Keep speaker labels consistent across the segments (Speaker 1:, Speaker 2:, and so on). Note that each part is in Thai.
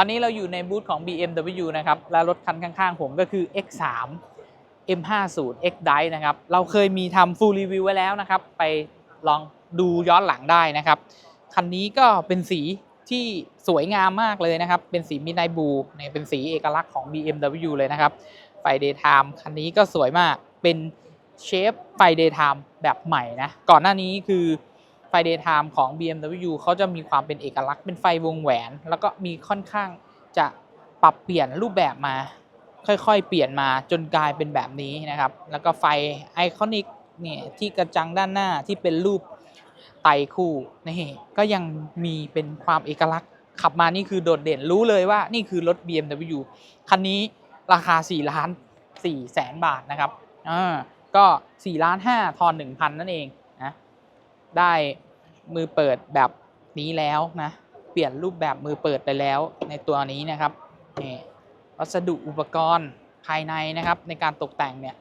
Speaker 1: อนนี้เราอยู่ในบูธของ BMW นะครับ และรถคันข้างๆ ผมก็คือ X3 M50 X Drive นะครับ เราเคยมีทำ full review ไว้แล้วนะครับ ไปลองดูย้อนหลังได้นะครับ คันนี้ก็เป็นสีที่สวยงามมากเลยนะครับ เป็นสีมินายบูเนี่ยเป็นสีเอกลักษณ์ของ BMW เลยนะครับ ไฟ daytime คันนี้ก็สวยมาก เป็นเชฟไฟ daytime แบบใหม่นะ ก่อนหน้านี้คือ ไฟ daytime ของ BMW เขาจะมีความเป็นเอกลักษณ์เป็นไฟวงแหวน แล้วก็มีค่อนข้างจะปรับเปลี่ยนรูปแบบมา ค่อยๆ เปลี่ยนมาจนกลายเป็นแบบนี้นะครับ แล้วก็ไฟไอคอนิกเนี่ยที่กระจังด้านหน้าที่เป็นรูปไตคู่นี่ก็ยังมีเป็นความเอกลักษณ์ขับมานี่คือโดดเด่นรู้เลยว่านี่คือรถ BMW คันนี้ราคา 4 ล้าน4แสนบาทนะครับอ่าก็4ล้าน5ทอน1,000 นั่นเอง ได้มือเปิดแบบนี้แล้วนะเปลี่ยนรูปแบบมือเปิดไปแล้วในตัวนี้นะครับนี่วัสดุอุปกรณ์ภายในนะครับ ในการตกแต่งเนี่ย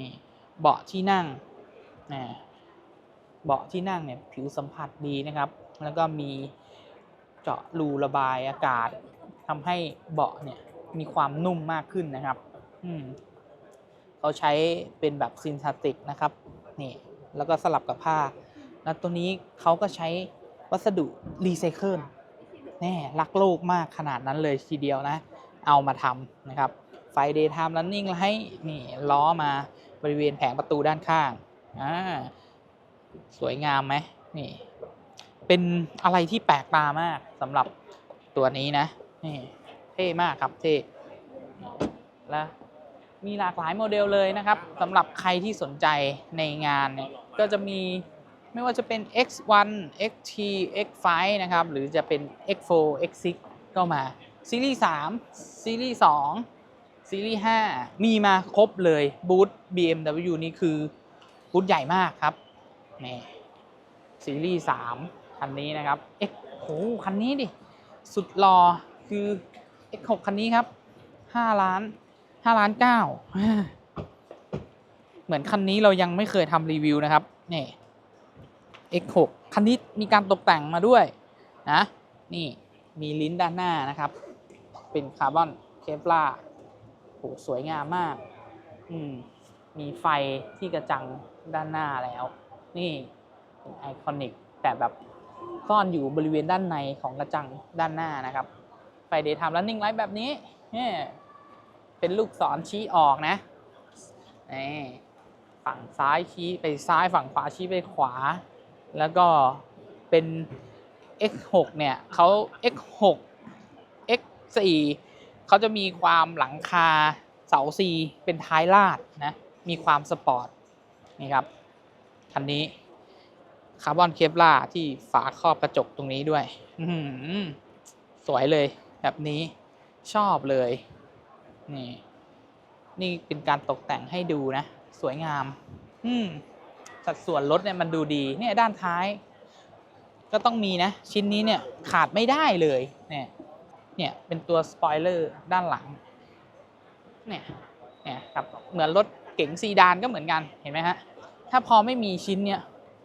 Speaker 1: นี่เบาะที่นั่งนะเบาะที่นั่งเนี่ยผิวสัมผัสดีนะครับ แล้วก็มีเจาะรูระบายอากาศทำให้เบาะเนี่ยมีความนุ่มมากขึ้นนะครับอืมเขาใช้เป็นแบบซินทาติกนะครับนี่แล้วก็สลับกับผ้า แล้วตัวนี้เขาก็ใช้วัสดุรีไซเคิลแน่รักโลกมากขนาดนั้นเลยทีเดียวนะ เอามาทำนะครับ ไฟ daytime running ให้นี่ล้อมาบริเวณแผงประตูด้านข้างอ่าสวยงามไหมนี่ เป็นอะไรที่แปลกตามากสำหรับตัวนี้นะนี่เท่มากครับเท่และมีหลากหลายโมเดลเลยนะครับสำหรับใครที่สนใจในงานเนี่ยก็จะมี ไม่ว่าจะเป็น X1 XT X5 นะครับ หรือจะเป็น X4 X6 ก็มา ซีรีส์3ซีรีส์2ซีรีส์5มีมาครบเลยบูธ BMW นี่คือบูธใหญ่มากครับนี่ซีรีส์3คันนี้นะครับ X โหคันนี้ดิ สุดรอคือ X6 คันนี้ครับ5ล้าน5ล้าน9เหมือนคันนี้เรายังไม่เคยทำรีวิวนะครับนี่ X6 คันนี้มีการตกแต่งมาด้วยนะนี่มีลิ้นด้านหน้านะครับ เป็นคาร์บอนเคปลาโหสวยงามมาก อืมมีไฟที่กระจังด้านหน้าแล้ว นี่เป็นไอคอนิกแต่แบบซ่อนอยู่บริเวณด้านในของกระจังด้านหน้านะครับ ไฟเดย์ไทม์ r ันนิ่งไลท์แบบนี้เนี่ยเป็นลูกศรชี้ออกนะนี่ฝั่งซ้ายชี้ไปซ้ายฝั่งขวาชี้ไปขวา แล้วก็เป็น X6 เนี่ยเขา X6 X4 เขาจะมีความหลังคาเสา C เป็นท้ายลาดนะ มีความสปอร์ตนี่ครับ คันนี้คาร์บอนเคปลาที่ฝาครอบกระจกตรงนี้ด้วยสวยเลยแบบนี้ชอบเลย นี่ นี่เป็นการตกแต่งให้ดูนะ สวยงาม อืม สัดส่วนรถเนี่ยมันดูดีเนี่ยด้านท้าย ก็ต้องมีนะ ชิ้นนี้เนี่ยขาดไม่ได้เลยเนี่ยเนี่ยเป็นตัวสปอยเลอร์ด้านหลังเนี่ยเนี่ยครับเหมือนรถเก๋งซีดานก็เหมือนกันเห็นไหมฮะถ้าพอไม่มีชิ้นเนี่ย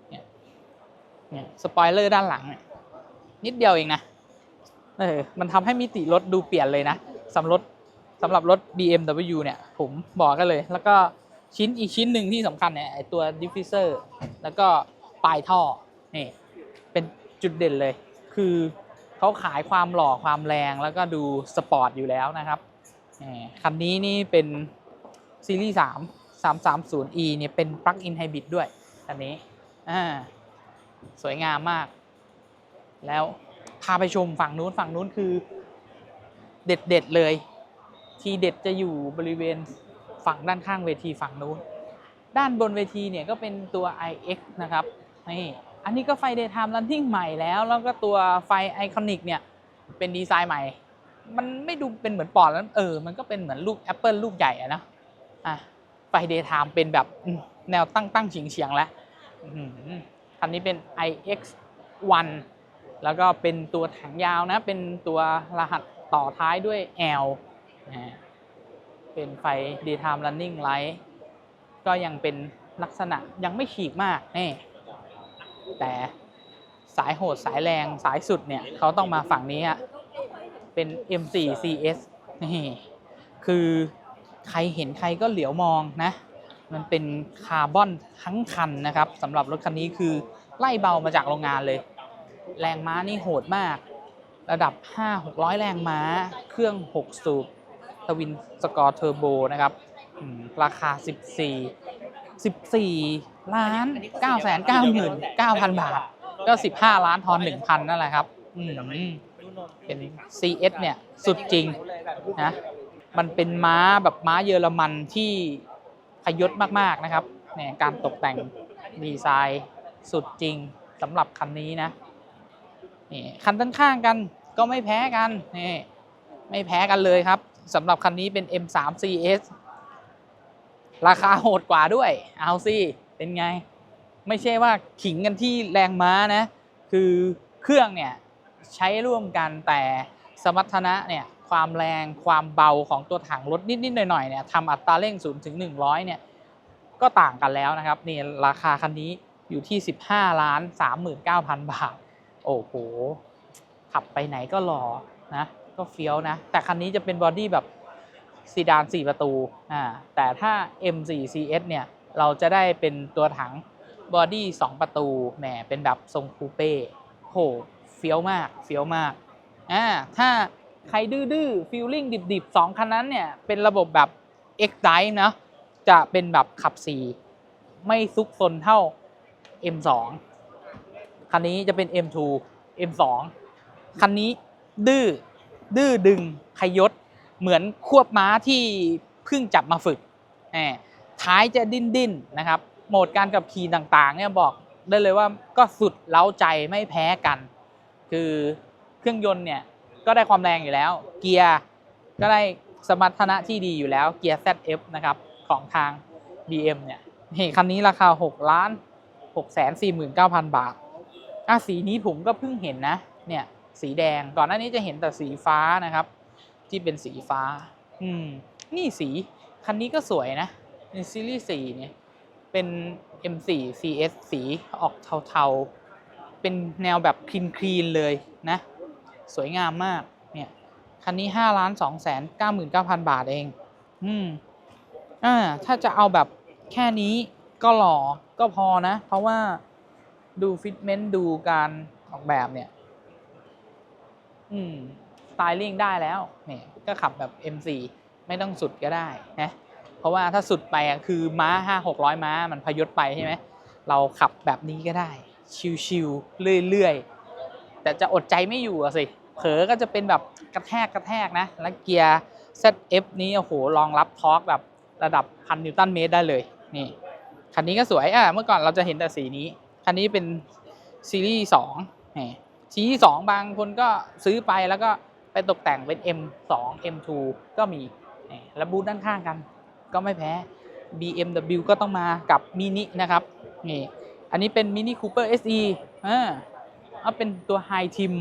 Speaker 1: เนี่ยเนี่ยสปอยเลอร์ด้านหลังเนี่ยนิดเดียวเองนะเออมันทำให้มิติรถดูเปลี่ยนเลยนะสำหรับรถสำหรับรถ BMW เนี่ย ผมบอกกันเลย แล้วก็ ชิ้นอีกชิ้นหนึ่งที่สำคัญเนี่ยไอตัวดิฟฟิเซอร์แล้วก็ปลายท่อนี่เป็นจุดเด่นเลย คือเขาขายความหล่อความแรงแล้วก็ดูสปอร์ตอยู่แล้วนะครับคันนี้นี่เป็นซีรีส์3 330e เนี่ยเป็น Plug-in Hybrid ด้วยคันนี้อ่าสวยงามมาก แล้วพาไปชมฝั่งนู้นฝั่งนู้นคือเด็ดเด็ดๆเลย ทีเด็ดจะอยู่บริเวณ ฝั่งด้านข้างเวทีฝั่งนู้น ด้านบนเวทีเนี่ยก็เป็นตัว iX นะครับนี่อันนี้ก็ไฟ daytime running ใหม่แล้ว แล้วก็ตัวไฟไอคอนิกเนี่ยเป็นดีไซน์ใหม่ มันไม่ดูเป็นเหมือนปอดแล้วเออ มันก็เป็นเหมือนลูก Apple ลูกใหญ่อะนะอะไฟ daytime เป็นแบบแนวตั้งตั้งเฉียงเฉียงๆแล้วคันนี้เป็น iX1 แล้วก็เป็นตัวถังยาวนะ เป็นตัวรหัสต่อท้ายด้วย L นะฮะ เป็นไฟ daytime running light ก็ยังเป็นลักษณะยังไม่ฉีกมากนี่แต่สายโหดสายแรงสายสุดเนี่ยเขาต้องมาฝั่งนี้ฮะเป็น M4 CS นี่คือใครเห็นใครก็เหลียวมองนะ มันเป็นคาร์บอนทั้งคันนะครับสำหรับรถคันนี้คือไล่เบามาจากโรงงานเลย แรงม้านี่โหดมาก ระดับ 5-600 แรงม้า เครื่อง 6 สูบ วินสกอร์เทอร์โบนะครับราคา 14 14 ล้าน9 9 9 9,000 บาท ก็ 15 ล้านทอน 1,000 นั่นแหละครับอืมเป็น CS เนี่ย สุดจริงนะมันเป็นม้าแบบม้าเยอรมันที่พยศมากๆนะครับเนี่ยการตกแต่งดีไซน์สุดจริงสำหรับคันนี้นะนี่คันต้นข้างกันก็ไม่แพ้กันนี่ไม่แพ้กันเลยครับ สำหรับคันนี้เป็น M3 CS ราคาโหดกว่าด้วย เอาสิ เป็นไง ไม่ใช่ว่าขิงกันที่แรงม้านะ คือเครื่องเนี่ยใช้ร่วมกันแต่สมรรถนะเนี่ยความแรงความเบาของตัวถังรถนิด ๆ หน่อย ๆ เนี่ยทำอัตราเร่ง 0 ถึง 100 เนี่ย ก็ต่างกันแล้วนะครับ นี่ราคาคันนี้อยู่ที่ 15 ล้าน 39,000 บาท โอ้โห ขับไปไหนก็หลอนะ ก็เฟี้ยวนะ แต่คันนี้จะเป็นบอดี้แบบซีดาน 4 ประตู อ่า แต่ถ้า M4 CS เนี่ย เราจะได้เป็นตัวถังบอดี้ 2 ประตู แหม เป็นแบบทรงคูเป้ โห เฟี้ยวมาก เฟี้ยวมาก อ่า ถ้าใครดื้อๆฟีลลิ่งดิบๆ 2 คันนั้นเนี่ย เป็นระบบแบบ X Drive นะ จะเป็นแบบขับ 4 ไม่ซุกซนเท่า M2 คันนี้จะเป็น M2 M2 คันนี้ดื้อ ดื้อดึงขยศ เหมือนควบม้าที่เพิ่งจับมาฝึกแหมท้ายจะดิ้นดิ้นนะครับ โหมดการขับขี่ต่างๆเนี่ยบอกได้เลยว่าก็สุดเล้าใจไม่แพ้กัน คือเครื่องยนต์เนี่ยก็ได้ความแรงอยู่แล้ว เกียร์ก็ได้สมรรถนะที่ดีอยู่แล้วเกียร์ ZF นะครับของทาง BM เนี่ยนี่คันนี้ราคา 6 ล้าน 6 4 9 0 0 0 บาทอะสีนี้ผมก็เพิ่งเห็นนะเนี่ย สีแดง ก่อนหน้านี้จะเห็นแต่สีฟ้านะครับ ที่เป็นสีฟ้า อืม นี่สี คันนี้ก็สวยนะในซีรีส์4เนี่ย เป็น M4 CS สีออกเทาๆ เป็นแนวแบบคลีนคลีนๆเลยนะ สวยงามมาก เนี่ย คันนี้5ล้าน2แสน99,000 บาทเอง อืม อ่า ถ้าจะเอาแบบแค่นี้ก็หล่อก็พอนะ เพราะว่าดูฟิตเมนต์ดูการออกแบบเนี่ย อืมสไตลิ่งได้แล้วเนี่ยก็ขับแบบ M4 ไม่ต้องสุดก็ได้นะเพราะว่าถ้าสุดไปคือม้าห้าหกร้อยม้า มันพยศไปใช่ไหมเราขับแบบนี้ก็ได้ ชิวๆเรื่อยๆ แต่จะอดใจไม่อยู่อะสิ เผลอก็จะเป็นแบบกระแทกกระแทกนะ แล้วเกียร์ ZF นี้โอ้โหรองรับทอร์กแบบระดับพันนิวตันเมตรได้เลยนี่คันนี้ก็สวยอะเมื่อก่อนเราจะเห็นแต่สีนี้ คันนี้เป็นซีรีส์สองนี่ ซีรีส์สองบางคนก็ซื้อไปแล้วก็ไปตกแต่งเป็น M2 M2 ก็มีแล้วบูธด้านข้างกัน ก็ไม่แพ้ BMW ก็ต้องมากับมินินะครับนี่อันนี้เป็นมินิคูเปอร์ SE อ่าเอาเป็นตัวไฮทิม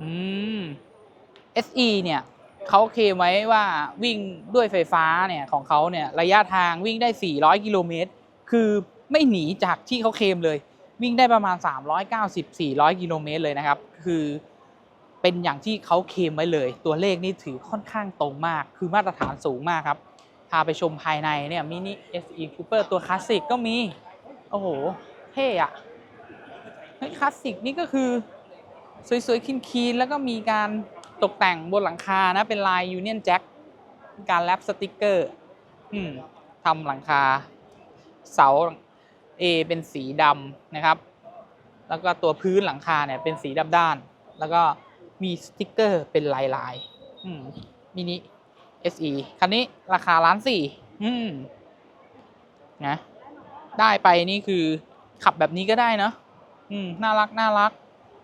Speaker 1: อืม SE เนี่ยเขาเคลมไว้ว่าวิ่งด้วยไฟฟ้าเนี่ยของเขาเนี่ยระยะทางวิ่งได้ 400 กิโลเมตร คือไม่หนีจากที่เขาเคลมเลย วิ่งได้ประมาณ 390-400 กิโลเมตรเลยนะครับ คือเป็นอย่างที่เขาเคมไว้เลย ตัวเลขนี่ถือค่อนข้างตรงมาก คือมาตรฐานสูงมากครับ พาไปชมภายในเนี่ยมินิ SE Cooper ตัวคลาสสิกก็มี โอ้โห เท่อะเฮ้ยคลาสสิกนี่ก็คือ สวยๆคีนๆแล้วก็มีการตกแต่งบนหลังคานะ เป็นลาย Union Jack การแรปสติกเกอร์ทำหลังคา เสา A เป็นสีดำนะครับ แล้วก็ตัวพื้นหลังคาเนี่ยเป็นสีดำด้าน แล้วก็มีสติกเกอร์เป็นลายลายมินิ SE คันนี้ราคาล้านสี่นะได้ไปนี่คือขับแบบนี้ก็ได้เนอะน่ารักน่ารัก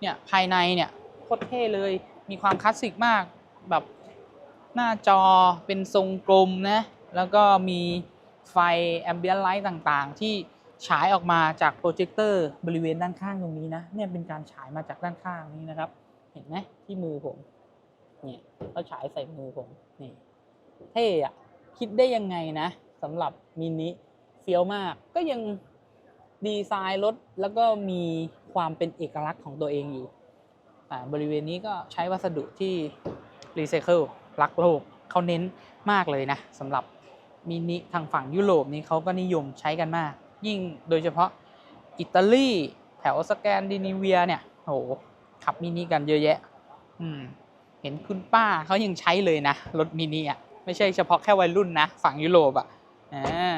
Speaker 1: เนี่ยภายในเนี่ยโคตรเท่เลย มีความคลาสสิกมากแบบหน้าจอเป็นทรงกลมนะ แล้วก็มีไฟแอมเบียนไลท์ต่างๆ ที่ ฉายออกมาจากโปรเจคเตอร์บริเวณด้านข้างตรงนี้นะเนี่ยเป็นการฉายมาจากด้านข้างนี้นะครับ เห็นไหมที่มือผมเนี่ยเขาฉายใส่มือผมนี่เท่อะคิดได้ยังไงนะสำหรับมินิเฟี้ยวมากก็ยังดีไซน์รถแล้วก็มีความเป็นเอกลักษณ์ของตัวเองอยู่อ่บริเวณนี้ก็ใช้วัสดุที่รีไซเคิลรักโลกเขาเน้นมากเลยนะสำหรับมินิทางฝั่งยุโรปนี้เขาก็นิยมใช้กันมาก ยิ่งโดยเฉพาะอิตาลีแถวสแกนดิเนเวียเนี่ยโหขับมินิกันเยอะแยะ อืม เห็นคุณป้าเขายังใช้เลยนะ รถมินิอะ ไม่ใช่เฉพาะแค่วัยรุ่นนะ ฝั่งยุโรปอะอ่า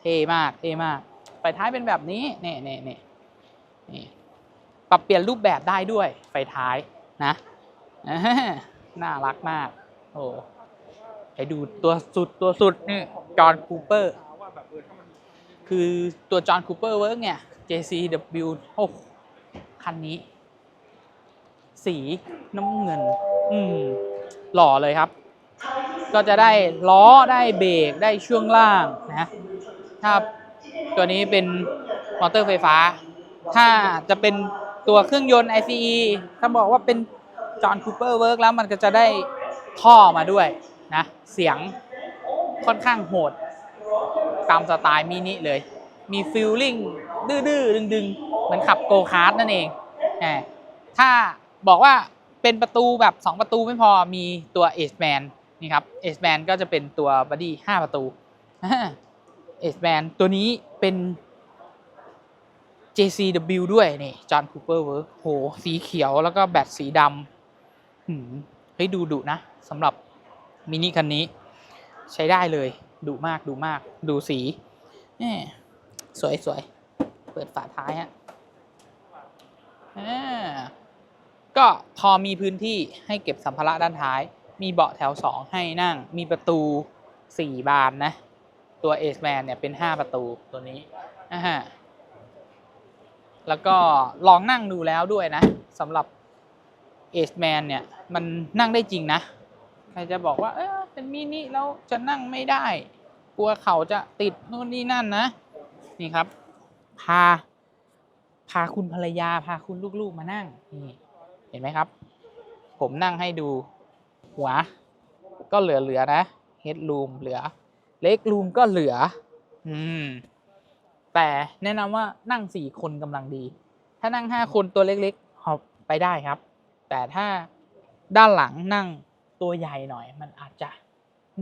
Speaker 1: เท่มาก เท่มากไฟท้ายเป็นแบบนี้นี่นี่นี่นี่ปรับเปลี่ยนรูปแบบได้ด้วยไฟท้ายนะอน่ารักมาก โอ้ให้ดูตัวสุดตัวสุดนี่จอห์นคูเปอร์ คือตัวจอห์นคูเปอร์เวิร์กเนี่ย JCW โอ้คันนี้ สีน้ำเงิน อืม หล่อเลยครับ ก็จะได้ล้อได้เบรกได้ช่วงล่างนะถ้าตัวนี้เป็นมอเตอร์ไฟฟ้า ถ้าจะเป็นตัวเครื่องยนต์ ICE ถ้าบอกว่าเป็นจอห์นคูเปอร์เวิร์กแล้วมันก็จะได้ท่อมาด้วยนะ เสียงค่อนข้างโหด ตามสไตล์มินิเลย มีฟิลลิ่งดื้อๆดึงๆ เหมือนขับโกคาร์ทนั่นเองถ้าบอกว่าเป็นประตูแบบ 2 ประตูไม่พอมีตัว Ace Man นี่ครับ Ace Man ก็จะเป็นตัวบัดดี้5ประตู Ace Man ตัวนี้เป็น JCW ด้วยนี่จอห์นคูเปอร์เวิร์กโห สีเขียวแล้วก็แบตสีดำเฮ้ยดูดุนะสำหรับมินิคันนี้ใช้ได้เลย ดุมากดุมาก ดูสีแหม่สวยสวยเปิดฝาท้ายฮะอ่าก็พอมีพื้นที่ให้เก็บสัมภาระด้านท้าย มีเบาะแถว 2 ให้นั่ง มีประตู 4 บานนะ ตัวเอ e แมนเนี่ยเป็น 5 ประตูตัวนี้อ่าฮะแล้วก็ลองนั่งดูแล้วด้วยนะสำหรับเอ e แมนเนี่ย มันนั่งได้จริงนะ ใครจะบอกว่า เออ เป็นมินิแล้วจะนั่งไม่ได้ กลัวเขาจะติดนู่นนี่นั่นนะ นี่ครับ พา พาคุณภรรยา พาคุณลูกๆมานั่ง นี่ เห็นไหมครับ ผมนั่งให้ดู หัว ก็เหลือๆนะเฮดรูมเหลือ เล็กรูมก็เหลือ อืม แต่แนะนำว่านั่งสี่คนกำลังดี ถ้านั่งห้าคนตัวเล็กๆหอบไปได้ครับ แต่ถ้าด้านหลังนั่ง ตัวใหญ่หน่อย มันอาจจะ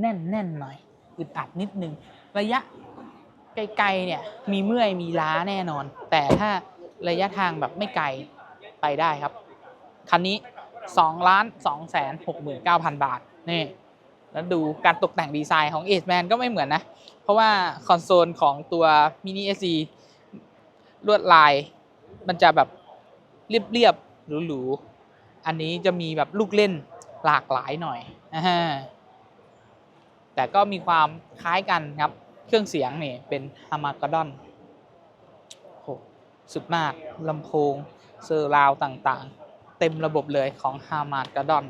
Speaker 1: แน่นแน่นหน่อยอึดอัดนิดนึง ระยะไกลๆเนี่ยมีเมื่อยมีล้าแน่นอน แต่ถ้าระยะทางแบบไม่ไกลไปได้ครับ คันนี้2ล้าน2แสน69,000 บาทนี่แล้วดูการตกแต่งดีไซน์ของ Ace Man ก็ไม่เหมือนนะ เพราะว่าคอนโซลของตัว Mini SC ลวดลายมันจะแบบเรียบๆหรูๆอันนี้จะมีแบบลูกเล่น หลากหลายหน่อยนะฮะแต่ก็มีความคล้ายกันครับ เครื่องเสียงนี่เป็นฮามากดอนโหสุดมากลำโพงเซอร์ราวต่างๆ เต็มระบบเลยของฮามากดอน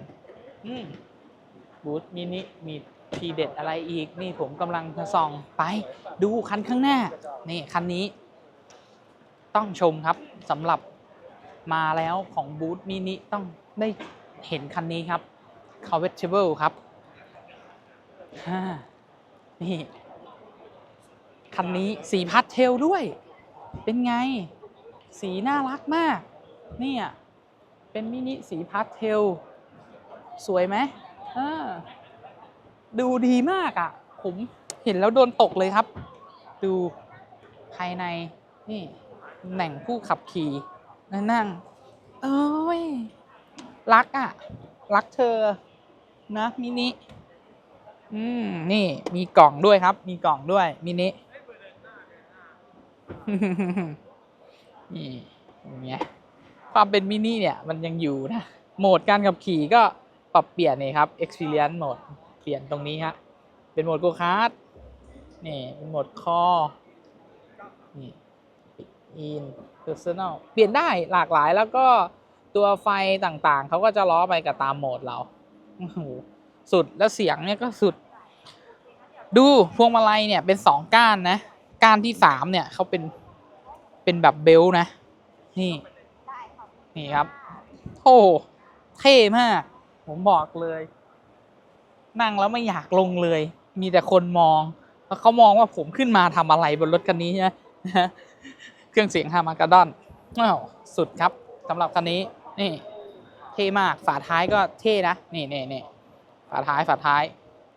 Speaker 1: บูธมินิมีทีเด็ดอะไรอีก นี่ผมกำลังจะส่องไปดูคันข้างหน้า นี่คันนี้ ต้องชมครับสำหรับมาแล้วของบูธมินิต้องได้เห็นคันนี้ครับ Convertible ครับ นี่ คันนี้สีพาสเทลด้วย เป็นไง สีน่ารักมาก เนี่ย เป็นมินิสีพาสเทล สวยไหมดูดีมากอะ่ะ ผมเห็นแล้วโดนตกเลยครับ ดูภายใน นี่แหน่งผู้ขับขี่นั่ง เอ้ย รักอะ่ะ รักเธอ นะมินิอืมนี่มีกล่องด้วยครับ มีกล่องด้วยมินินี่อย่างเงี้ยความเป็นมินิเนี่ยมันยังอยู่นะ โหมดการขับขี่ก็ปรับเปลี่ยนนี่ครับ experience mode เปลี่ยนตรงนี้ฮะเป็นโหมด go kart นี่ เป็นโหมดคอนี่ in personal เปลี่ยนได้หลากหลายแล้วก็ตัวไฟต่างๆ เขาก็จะล้อไปกับตามโหมดเรา โอ้โหสุดแล้วเสียงเนี่ยก็สุด ดูพวงมาลัยเนี่ยเป็นสองก้านนะ ก้านที่สามเนี่ยเขาเป็นเป็นแบบเบล์นะ นี่นี่ครับโอ้เท่มาก ผมบอกเลย นั่งแล้วไม่อยากลงเลย มีแต่คนมองแล้วเขามองว่าผมขึ้นมาทำอะไรบนรถคันนี้ใช่ไหมเครื่องเสียงฮามากาดอนว้าวสุดครับสำหรับคันนี้นี่ เท่มาก ฝาท้ายก็เท่นะ นี่นี่นี่ฝาท้ายฝาท้าย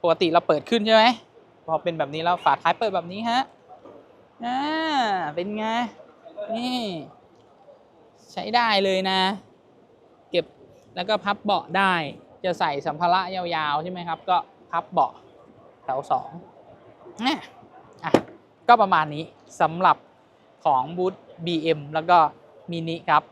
Speaker 1: ปกติเราเปิดขึ้นใช่ไหม พอเป็นแบบนี้แล้วฝาท้ายเปิดแบบนี้ฮะ อ่า เป็นไง นี่ ใช้ได้เลยนะ เก็บแล้วก็พับเบาะได้ จะใส่สัมภาระยาวๆใช่ไหมครับ ก็พับเบาะแถวสองอะอะก็ประมาณนี้สำหรับของบูธ BM แล้วก็มินิครับ